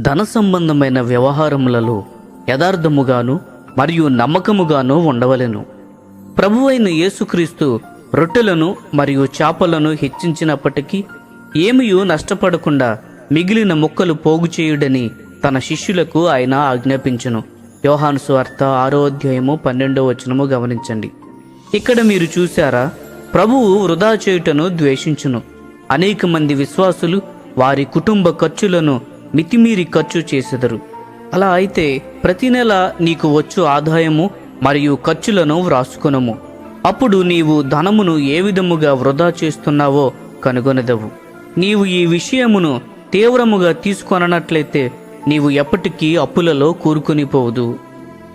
ధన సంబంధమైన వ్యవహారములలో యథార్థముగాను మరియు నమ్మకముగాను ఉండవలెను. ప్రభువైన యేసుక్రీస్తు రొట్టెలను మరియు చేపలను హెచ్చించినప్పటికీ ఏమియూ నష్టపడకుండా మిగిలిన ముక్కలు పోగు చేయుడని తన శిష్యులకు ఆయన ఆజ్ఞాపించును. యోహాను స్వార్త ఆరో అధ్యాయము పన్నెండో వచనము గమనించండి. ఇక్కడ మీరు చూశారా ప్రభువు వృధా చేయుటను ద్వేషించును. అనేక మంది విశ్వాసులు వారి కుటుంబ ఖర్చులను మితిమీరి ఖర్చు చేసెదరు. అలా అయితే ప్రతి నెల నీకు వచ్చు ఆదాయము మరియు ఖర్చులను వ్రాసుకొనము. అప్పుడు నీవు ధనమును ఏ విధముగా వృధా చేస్తున్నావో కనుగొనదవు. నీవు ఈ విషయమును తీవ్రముగా తీసుకొననట్లయితే నీవు ఎప్పటికీ అప్పులలో కూరుకొనిపోవదు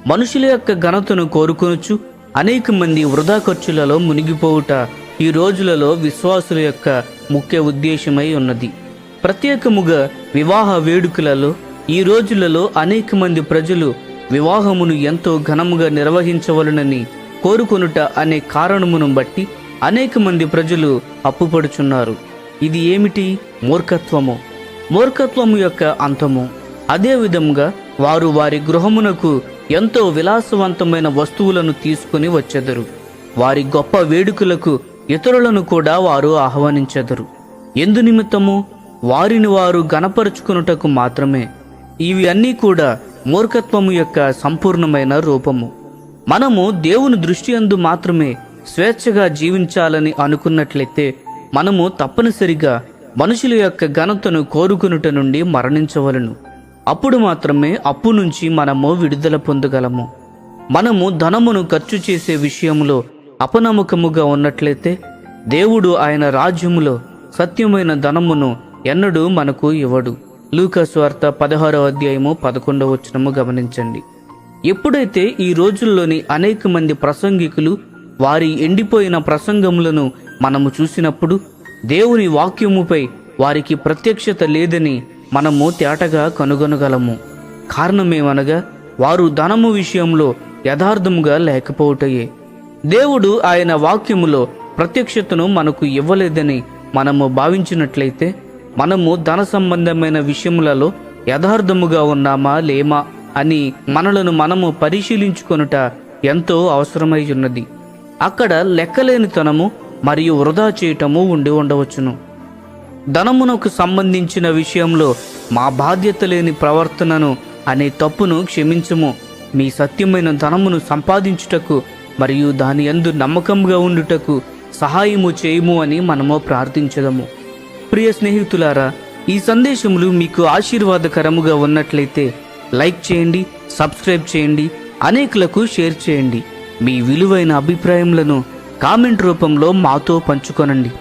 మనుషుల యొక్క ఘనతను కోరుకొనుచు అనేక మంది వృధా ఖర్చులలో మునిగిపోవుట ఈ రోజులలో విశ్వాసుల యొక్క ముఖ్య ఉద్దేశమై ఉన్నది. ప్రత్యేకముగా వివాహ వేడుకలలో ఈ రోజులలో అనేక మంది ప్రజలు వివాహమును ఎంతో ఘనముగా నిర్వహించవలనని కోరుకొనుట అనే కారణమును బట్టి అనేక మంది ప్రజలు అప్పుపడుచున్నారు. ఇది ఏమిటి? మూర్ఖత్వము. మూర్ఖత్వము యొక్క అంతము. అదే విధముగా వారు వారి గృహమునకు ఎంతో విలాసవంతమైన వస్తువులను తీసుకుని వచ్చెదరు. వారి గొప్ప వేడుకలకు ఇతరులను కూడా వారు ఆహ్వానించెదరు. ఎందు నిమిత్తము వారిని వారు గనపరుచుకున్నటకు మాత్రమే. ఇవి అన్నీ కూడా మూర్ఖత్వము యొక్క సంపూర్ణమైన రూపము. మనము దేవుని దృష్టి అందు మాత్రమే స్వేచ్ఛగా జీవించాలని అనుకున్నట్లయితే మనము తప్పనిసరిగా మనుషుల యొక్క ఘనతను కోరుకునుట నుండి మరణించవలను. అప్పుడు మాత్రమే అప్పు నుంచి మనము విడుదల పొందగలము. మనము ధనమును ఖర్చు చేసే విషయంలో అపనమ్మకముగా ఉన్నట్లయితే దేవుడు ఆయన రాజ్యములో సత్యమైన ధనమును ఎన్నడూ మనకు ఇవ్వడు. లూకస్వార్త పదహారో అధ్యాయము పదకొండవ వచనము గమనించండి. ఎప్పుడైతే ఈ రోజుల్లోని అనేక మంది ప్రసంగికులు వారి ఎండిపోయిన ప్రసంగములను మనము చూసినప్పుడు దేవుని వాక్యముపై వారికి ప్రత్యక్షత లేదని మనము తేటగా కనుగొనగలము. కారణమేమనగా వారు ధనము విషయంలో యథార్థముగా లేకపోవటయే. దేవుడు ఆయన వాక్యములో ప్రత్యక్షతను మనకు ఇవ్వలేదని మనము భావించినట్లయితే మనము ధన సంబంధమైన విషయములలో యథార్థముగా ఉన్నామా లేమా అని మనలను మనము పరిశీలించుకొనుట ఎంతో అవసరమై ఉన్నది అక్కడ లెక్కలేనితనము మరియు వృధా చేయటము ఉండి ఉండవచ్చును. ధనమునకు సంబంధించిన విషయంలో మా బాధ్యత లేని ప్రవర్తనను అనే తప్పును క్షమించము. మీ సత్యమైన ధనమును సంపాదించుటకు మరియు దాని యందు నమ్మకంగా ఉండుటకు సహాయము చేయుము అని మనము ప్రార్థించదము. ప్రియ స్నేహితులారా ఈ సందేశములు మీకు ఆశీర్వాదకరముగా ఉన్నట్లయితే లైక్ చేయండి సబ్స్క్రైబ్ చేయండి అనేకులకు షేర్ చేయండి. మీ విలువైన అభిప్రాయములను కామెంట్ రూపంలో మాతో పంచుకొనండి.